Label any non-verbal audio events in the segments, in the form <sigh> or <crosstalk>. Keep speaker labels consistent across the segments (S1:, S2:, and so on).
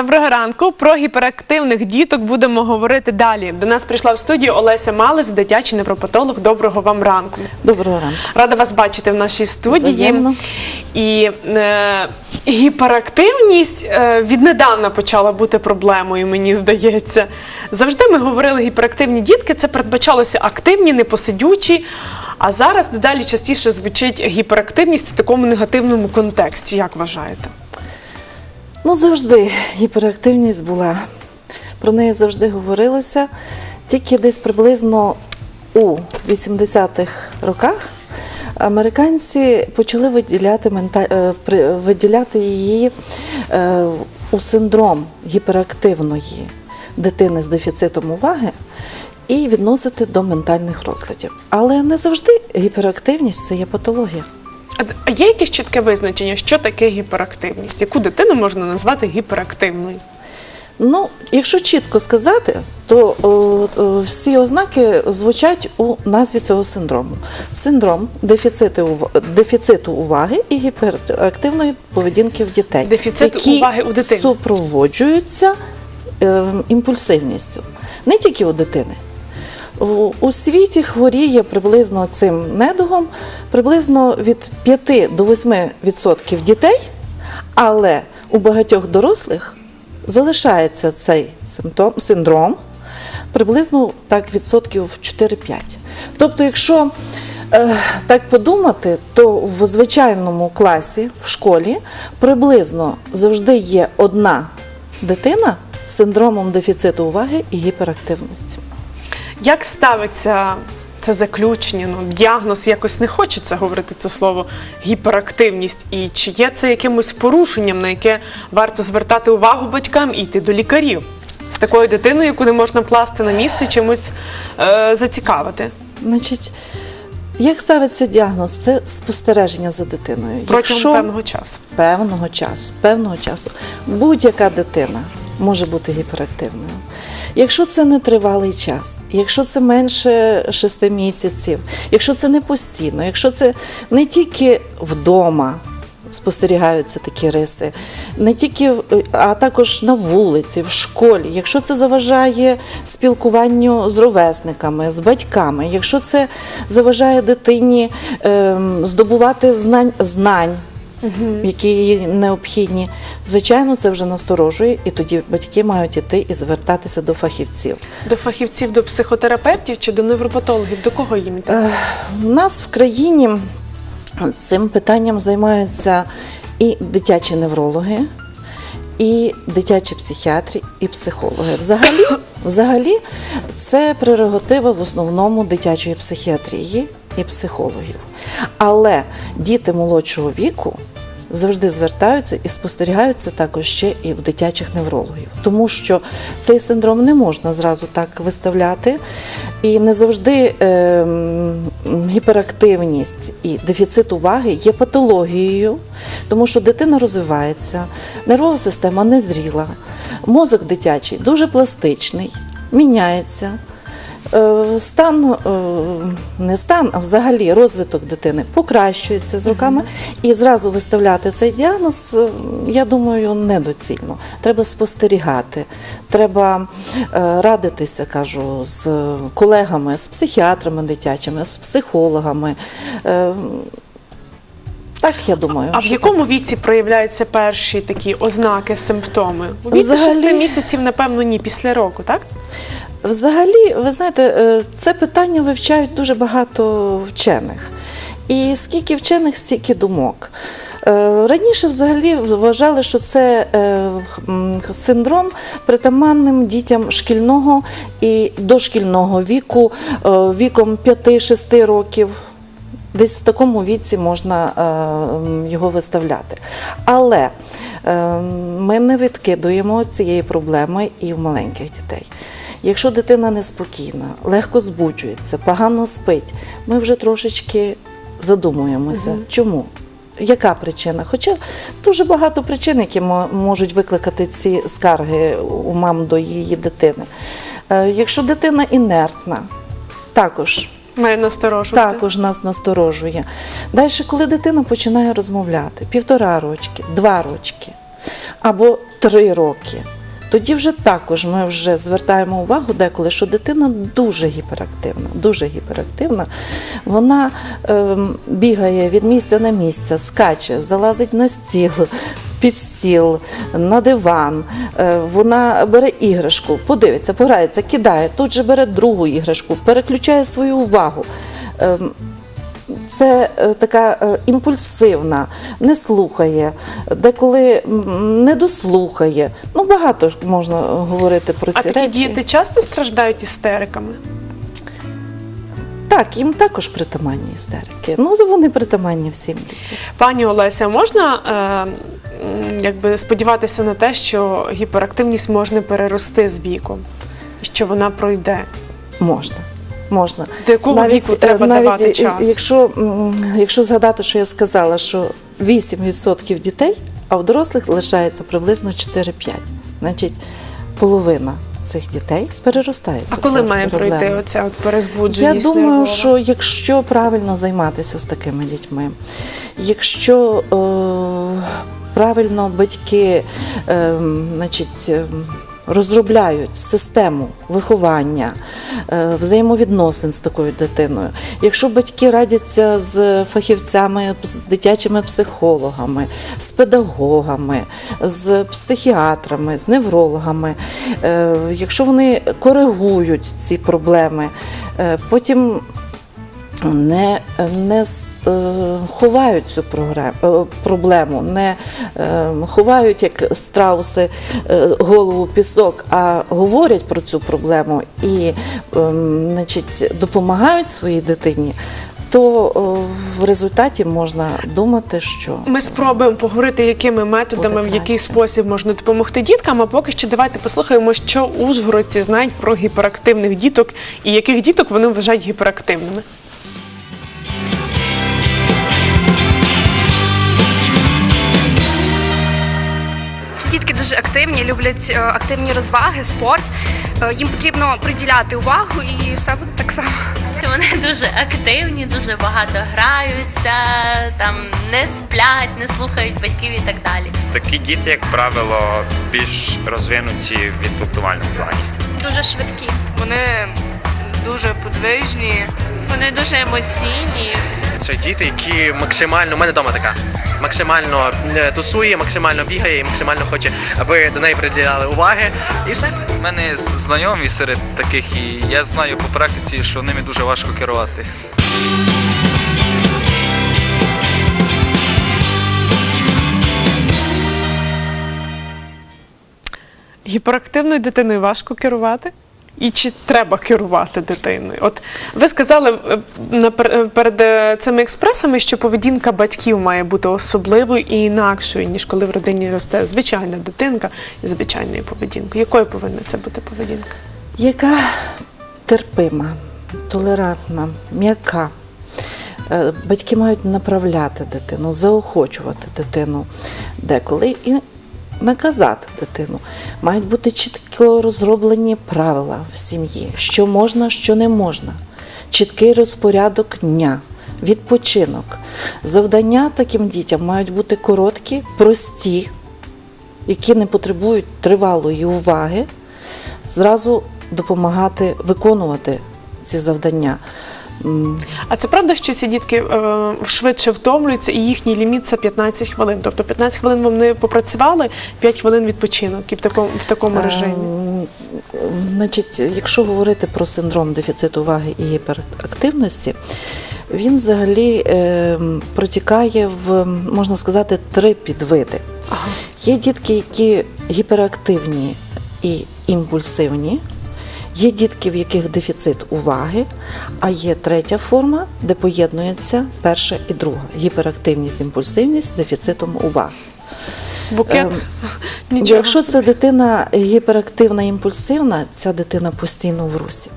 S1: Доброго ранку. Про гіперактивних діток будемо говорити далі. До нас прийшла в студію Олеся Малис, дитячий невропатолог. Доброго вам ранку.
S2: Доброго ранку.
S1: Рада вас бачити в нашій студії.
S2: Взаємно.
S1: І е, гіперактивність е, віднедавна почала бути проблемою, мені здається. Завжди ми говорили, гіперактивні дітки це передбачалося активні, непосидючі. А зараз дедалі частіше звучить гіперактивність у такому негативному контексті. Як вважаєте?
S2: Ну, завжди гіперактивність була. Про неї завжди говорилося. Тільки десь приблизно у 80-х роках американці почали виділяти, е, виділяти її е, у синдром гіперактивної дитини з дефіцитом уваги і відносити до ментальних розладів. Але не завжди гіперактивність це є патологія.
S1: А є якесь чітке визначення, що таке гіперактивність? Яку дитину можна назвати гіперактивною?
S2: Ну, якщо чітко сказати, то о, о, всі ознаки звучать у назві цього синдрому: синдром дефіциту, дефіциту уваги і гіперактивної поведінки в дітей,
S1: Дефіцит
S2: які
S1: уваги у дитини.
S2: супроводжуються е, імпульсивністю, не тільки у дитини. У, світі хворіє приблизно цим недугом приблизно від 5 до 8% дітей, але у багатьох дорослих залишається цей симптом, синдром приблизно так відсотків 4-5. Тобто, якщо е, так подумати, то в звичайному класі в школі приблизно завжди є одна дитина з синдромом дефіциту уваги і гіперактивності.
S1: Як ставиться це заключення? Ну, діагноз якось не хочеться говорити це слово гіперактивність. І чи є це якимось порушенням, на яке варто звертати увагу батькам і йти до лікарів? З такою дитиною, яку не можна вкласти на місце, чимось е, зацікавити
S2: Значить, як ставиться діагноз? Це спостереження за дитиною.
S1: протягом
S2: Якщо
S1: певного часу.
S2: певного часу, певного часу будь-яка дитина може бути гіперактивною. Якщо це не тривалий час, якщо це менше 6 місяців, якщо це не постійно, якщо це не тільки вдома спостерігаються такі риси, не тільки а також на вулиці, в школі, якщо це заважає спілкуванню з ровесниками, з батьками, якщо це заважає дитині ем, здобувати знань, знань які їй необхідні. Звичайно, це вже насторожує, і тоді батьки мають іти і звертатися до фахівців.
S1: До фахівців, до психотерапевтів чи до невропатологів? До кого їм йти?
S2: Е, У нас в країні цим питанням займаються і дитячі неврологи, і дитячі психіатри, і психологи. Взагалі, <coughs> взагалі це прерогатива в основному дитячої психіатрії і психологів. Але діти молодшого віку. Завжди звертаються і спостерігаються також ще і в дитячих неврологів, тому що цей синдром не можна зразу так виставляти, і не завжди ем, гіперактивність і дефіцит уваги є патологією, тому що дитина розвивається, нервова система незріла, мозок дитячий дуже пластичний, міняється. Е, Стан, е, не стан, а взагалі розвиток дитини покращується з роками, і зразу виставляти цей діагноз, е, я думаю, недоцільно. Треба спостерігати, треба радитися, кажу, з колегами, з психіатрами дитячими, з психологами. Так, я думаю.
S1: А в якому віці проявляються перші такі ознаки, симптоми? У віці
S2: Взагалі-
S1: 6 місяців, напевно, ні, після року, так?
S2: Взагалі, ви знаєте, е, це питання вивчають дуже багато вчених. І скільки вчених, стільки думок. Е, Раніше взагалі вважали, що це е, синдром притаманним дітям шкільного і дошкільного віку, віком 5-6 років. Десь в такому віці можна його виставляти. Але е, ми не відкидуємо цієї проблеми і в маленьких дітей. Якщо дитина неспокійна, легко збуджується, погано спить, ми вже трошечки задумуємося, чому. Яка причина? Хоча дуже багато причин, які можуть викликати ці скарги у мам до її дитини. Е, Якщо дитина інертна, також
S1: Має насторожувати.
S2: також нас насторожує. Далі, коли дитина починає розмовляти, півтора рочки, два рочки. або 3 роки. Тоді вже також ми вже звертаємо увагу деколи, що дитина дуже гіперактивна, дуже гіперактивна. Вона ем, бігає від місця на місце, скаче, залазить на стіл, під стіл, на диван. Е, вона бере іграшку, подивиться, пограється, кидає, тут же бере другу іграшку, переключає свою увагу. Це е, така е, імпульсивна, не слухає, деколи не дослухає. Ну, багато можна говорити про
S1: А
S2: ці
S1: такі діти часто страждають істериками?
S2: Так, їм також притаманні істерики. Ну, вони притаманні всім дітям.
S1: Пані Олеся, можна е, якби сподіватися на те, що гіперактивність можна перерости з віком, що вона пройде?
S2: Можна. Можна.
S1: До якого віку
S2: е,
S1: треба
S2: навіть,
S1: давати
S2: е,
S1: час?
S2: Якщо, якщо згадати, що я сказала, що 8% дітей, а в дорослих лишається приблизно 4-5. Значить, половина цих дітей переростає.
S1: А коли має
S2: проблему.
S1: пройти оця от перезбудженість?
S2: Я думаю,
S1: нервова?
S2: що якщо правильно займатися з такими дітьми, якщо е, правильно батьки е, значить, е, розробляють систему виховання, е, взаємовідносин з такою дитиною, якщо батьки радяться з фахівцями, з дитячими психологами, з педагогами, з психіатрами, з неврологами, е, якщо вони коригують ці проблеми, е, потім не, не е, ховають цю е, проблему, не е, ховають як страуси голову пісок, а говорять про цю проблему і ем, значить, допомагають своїй дитині, то в результаті можна думати, що
S1: Ми спробуємо поговорити, якими методами, в який спосіб можна допомогти діткам. А поки що давайте послухаємо, що ужгородці знають про гіперактивних діток і яких діток вони вважають гіперактивними.
S3: Дітки дуже активні, люблять е, активні розваги, спорт. Е, Їм потрібно приділяти увагу і все буде так само.
S4: Вони дуже активні, дуже багато граються, там не сплять, не слухають батьків і так далі.
S5: Такі діти, як правило, більш розвинуті в інтелектуальному плані.
S3: Дуже швидкі.
S6: Вони дуже подвижні.
S7: Вони дуже емоційні.
S8: Це діти, які максимально, у мене вдома така, максимально е, тусує, максимально бігає і максимально хоче, аби до неї приділяли уваги. І все.
S9: У мене знайомі серед таких, і я знаю по практиці, що ними дуже важко керувати.
S1: Гіперактивною дитиною важко керувати? І чи треба керувати дитиною? От ви сказали е, е, перед е, цими експресами, що поведінка батьків має бути особливою і інакшою, ніж коли в родині росте звичайна дитинка і звичайною поведінкою. Якою повинна це бути поведінка?
S2: яка терпима, толерантна, м'яка. Батьки мають направляти дитину, заохочувати дитину деколи і наказати дитину. Мають бути чітко розроблені правила в сім'ї, що можна, що не можна, чіткий розпорядок дня, відпочинок. Завдання таким дітям мають бути короткі, прості, які не потребують тривалої уваги, зразу допомагати виконувати ці завдання.
S1: А це правда, що ці дітки е, швидше втомлюються, і їхній ліміт це 15 хвилин. Тобто 15 хвилин вони попрацювали, 5 хвилин відпочинок і в такому в такому режимі.
S2: Ем, Значить, якщо говорити про синдром дефіциту уваги і гіперактивності, він взагалі ем, протікає в, можна сказати, три підвиди. Є дітки, які гіперактивні і імпульсивні. Є дітки, в яких дефіцит уваги, а є третя форма, де поєднується перша і друга гіперактивність, імпульсивність з дефіцитом уваги.
S1: Букет
S2: ем, <laughs>
S1: нічого.
S2: Якщо це дитина гіперактивна, імпульсивна, ця дитина постійно в русі.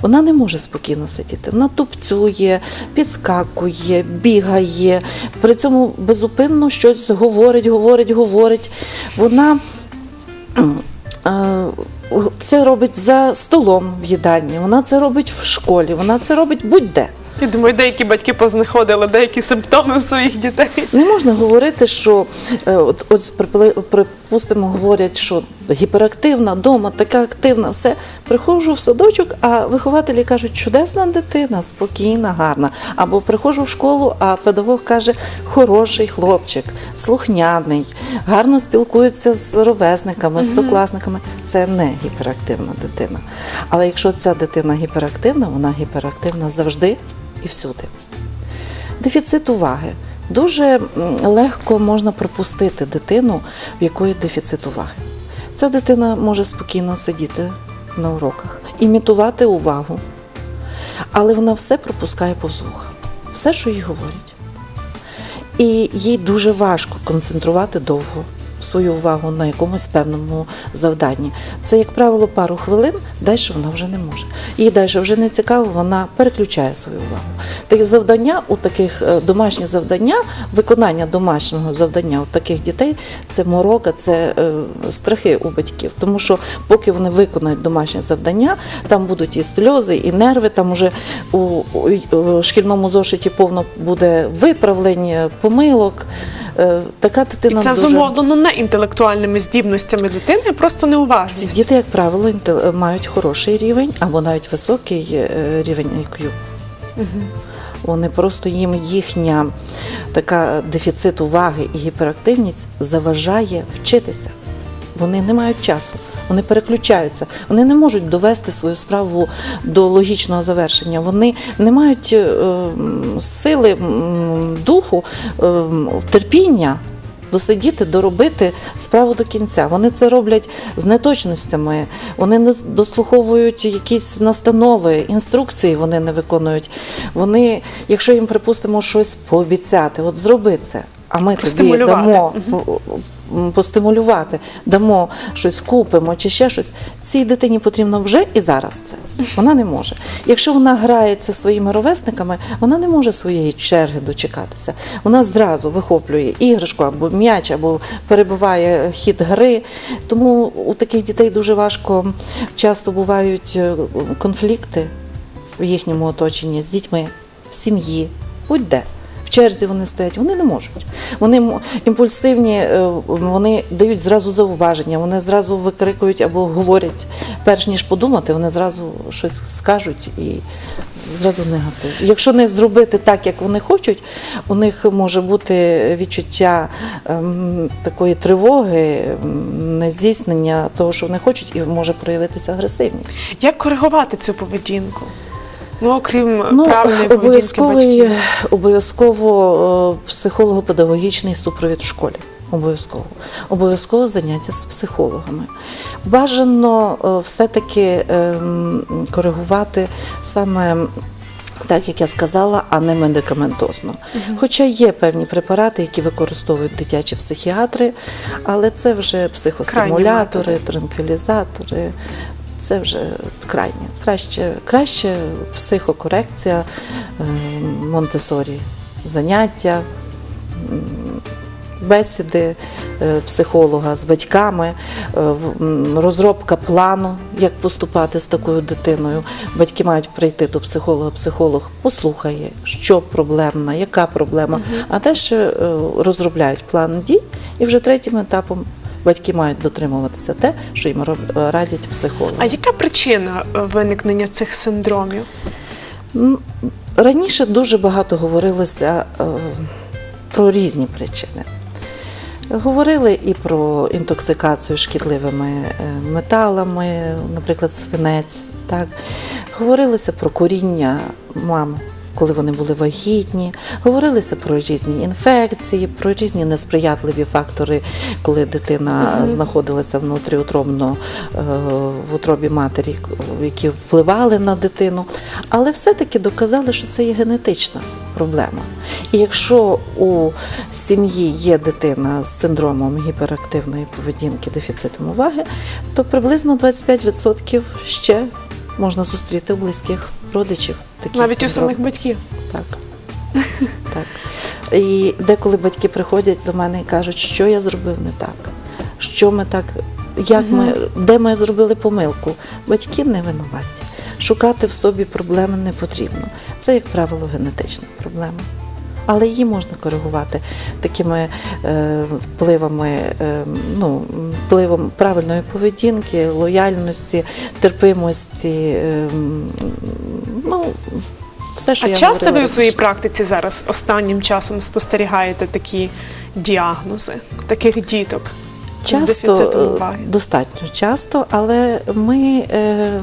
S2: Вона не може спокійно сидіти. Вона тупцює, підскакує, бігає, при цьому безупинно щось говорить, говорить, говорить. Вона м, е, це робить за столом в їдальні, вона це робить в школі, вона це робить будь-де.
S1: Я думаю, деякі батьки познаходили деякі симптоми у своїх дітей.
S2: Не можна говорити, що е, от, от припустимо, говорять, що гіперактивна дома, така активна, все. Приходжу в садочок, а вихователі кажуть, чудесна дитина, спокійна, гарна. Або приходжу в школу, а педагог каже, хороший хлопчик, слухняний, гарно спілкується з ровесниками, з сокласниками. Це не гіперактивна дитина. Але якщо ця дитина гіперактивна, вона гіперактивна завжди і всюди. Дефіцит уваги. Дуже легко можна пропустити дитину, в якої дефіцит уваги. Ця дитина може спокійно сидіти на уроках, імітувати увагу, але вона все пропускає повз вуха, все, що їй говорять. І їй дуже важко концентрувати довго свою увагу на якомусь певному завданні. Це, як правило, пару хвилин, далі вона вже не може. Їй далі вже не цікаво, вона переключає свою увагу. Такі завдання у таких е, домашні завдання, виконання домашнього завдання у таких дітей це морока, це е, страхи у батьків. Тому що поки вони виконають домашнє завдання, там будуть і сльози, і нерви, там уже у, шкільному зошиті повно буде виправлень, помилок. Е, дитина
S1: І це
S2: дуже...
S1: зумовлено не інтелектуальними здібностями дитини, а просто неуважність.
S2: діти, як правило, мають хороший рівень або навіть високий е, рівень IQ. Вони просто їм їхня така дефіцит уваги і гіперактивність заважає вчитися. Вони не мають часу, вони переключаються, вони не можуть довести свою справу до логічного завершення. Вони не мають е, сили, духу, е, терпіння досидіти, доробити справу до кінця. Вони це роблять з неточностями, вони не дослуховують якісь настанови, інструкції вони не виконують. Вони, якщо їм припустимо щось пообіцяти, от зроби це. А ми тобі дамо постимулювати, дамо щось, купимо чи ще щось. Цій дитині потрібно вже і зараз це. Вона не може. Якщо вона грається своїми ровесниками, вона не може своєї черги дочекатися. Вона зразу вихоплює іграшку або м'яч, або перебиває хід гри. Тому у таких дітей дуже важко часто бувають е, конфлікти в їхньому оточенні з дітьми, в сім'ї, будь-де. Черзі вони стоять, вони не можуть. Вони імпульсивні, е, вони дають зразу зауваження, вони зразу викрикують або говорять, перш ніж подумати, вони зразу щось скажуть і зразу негатив. Якщо не зробити так, як вони хочуть, у них може бути відчуття ем, такої тривоги, ем, нездійснення того, що вони хочуть, і може проявитися агресивність.
S1: Як коригувати цю поведінку? Ну, окрім
S2: Ну,
S1: правильної
S2: обов'язковий,
S1: батьків.
S2: обов'язково е, психолого-педагогічний супровід в школі. Обов'язково. Обов'язково заняття з психологами. Бажано е, все-таки ем, коригувати саме. Так, як я сказала, а не медикаментозно. Хоча є певні препарати, які використовують дитячі психіатри, але це вже психостимулятори, транквілізатори. Це вже крайнє. Краще, краще психокорекція, е, Монтесорі заняття, бесіди е, психолога з батьками, е, розробка плану, як поступати з такою дитиною. Батьки мають прийти до психолога, психолог послухає, що проблемна, яка проблема, а далі е, розробляють план дій, і вже третім етапом батьки мають дотримуватися те, що їм радять психологи.
S1: А яка причина е, виникнення цих синдромів?
S2: Раніше дуже багато говорилося е, про різні причини. Говорили і про інтоксикацію шкідливими е, металами, наприклад, свинець. Так. Говорилося про коріння мам, коли вони були вагітні. Говорилося про різні інфекції, про різні несприятливі фактори, коли дитина знаходилася внутріутробно е, в утробі матері, які впливали на дитину. Але все-таки доказали, що це є генетична проблема. І якщо у сім'ї є дитина з синдромом гіперактивної поведінки, дефіцитом уваги, то приблизно 25% ще можна зустріти у близьких родичів. Такі
S1: Навіть у самих батьків.
S2: Так. <laughs> так. І деколи батьки приходять до мене і кажуть, що я зробив не так, що ми так, як ми, де ми зробили помилку. Батьки не винуваті. шукати в собі проблеми не потрібно. Це, як правило, генетична проблема. Але її можна коригувати такими е, впливами, е, ну, впливом правильної поведінки, лояльності, терпимості. Е, ну, все, що
S1: А
S2: я
S1: часто
S2: говорила
S1: ви у своїй практиці зараз останнім часом спостерігаєте такі діагнози, таких діток з дефіцитом уваги?
S2: достатньо часто, але ми е,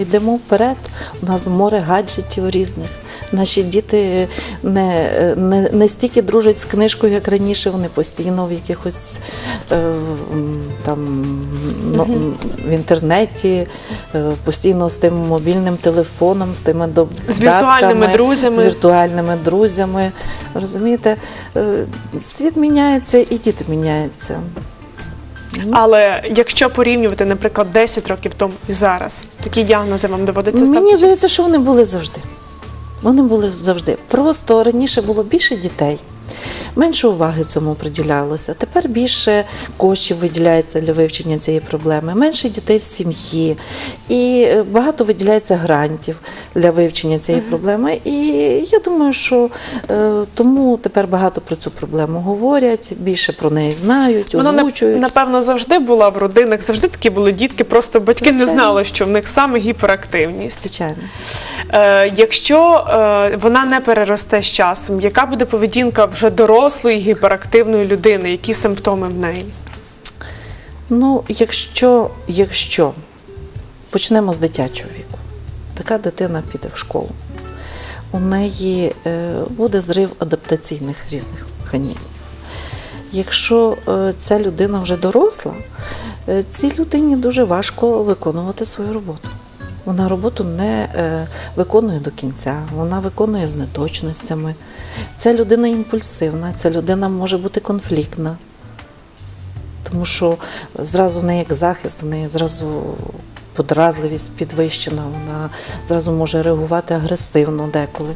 S2: йдемо вперед. У нас море гаджетів різних. Наші діти не, не, не стільки дружать з книжкою, як раніше, вони постійно в якихось е, там ну, в інтернеті, е, постійно з тим мобільним телефоном, з тими до-
S1: З віртуальними друзями.
S2: з віртуальними друзями. Розумієте, Е, світ міняється і діти міняються.
S1: Але якщо порівнювати, наприклад, 10 років тому і зараз, такі діагнози вам доводиться
S2: Мені здається, що вони були завжди. Вони були завжди. Просто раніше було більше дітей, менше уваги цьому приділялося. Тепер більше коштів виділяється для вивчення цієї проблеми, менше дітей в сім'ї, і е, багато виділяється грантів для вивчення цієї проблеми. І я думаю, що е, тому тепер багато про цю проблему говорять, більше про неї знають, озвучують.
S1: напевно завжди була в родинах, завжди такі були дітки, просто батьки не знали, що в них саме гіперактивність.
S2: Звичайно.
S1: Е, якщо е, вона не переросте з часом, яка буде поведінка вже дорослої гіперактивної людини? Які симптоми в неї?
S2: Ну, якщо, якщо почнемо з дитячого віку, така дитина піде в школу, у неї е, буде зрив адаптаційних різних механізмів. Якщо е, ця людина вже доросла, е, цій людині дуже важко виконувати свою роботу. Вона роботу не виконує до кінця, вона виконує з неточностями. Ця людина імпульсивна, ця людина може бути конфліктна. Тому що зразу в неї як захист, в неї зразу подразливість підвищена, вона зразу може реагувати агресивно деколи.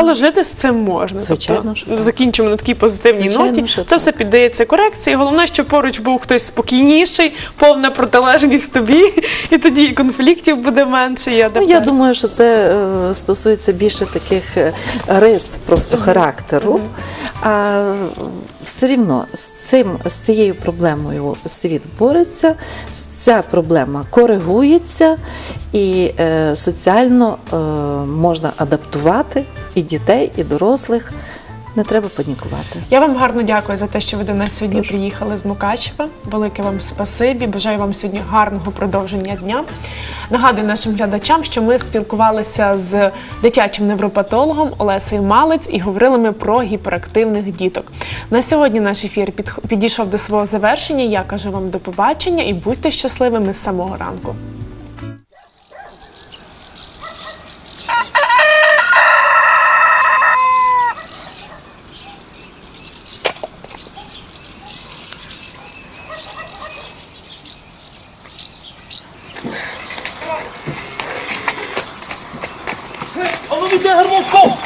S1: Але жити з цим можна.
S2: Звичайно,
S1: тобто,
S2: що так.
S1: закінчимо на такій позитивній
S2: Звичайно,
S1: ноті.
S2: що
S1: Це
S2: так.
S1: все піддається корекції. Головне, щоб поруч був хтось спокійніший, повна протилежність тобі, <laughs> і тоді і конфліктів буде менше. І
S2: Ну, я думаю, що це е, стосується більше таких е, рис просто характеру. А все рівно з цим з цією проблемою світ бореться. Ця проблема коригується і е, соціально е, можна адаптувати і дітей, і дорослих. Не треба панікувати.
S1: Я вам гарно дякую за те, що ви до нас сьогодні приїхали з Мукачева. Велике вам спасибі. Бажаю вам сьогодні гарного продовження дня. Нагадую нашим глядачам, що ми спілкувалися з дитячим невропатологом Олесею Малець і говорили ми про гіперактивних діток. На сьогодні наш ефір підійшов до свого завершення. Я кажу вам до побачення і будьте щасливими з самого ранку.
S10: Ejderhanı er bozko!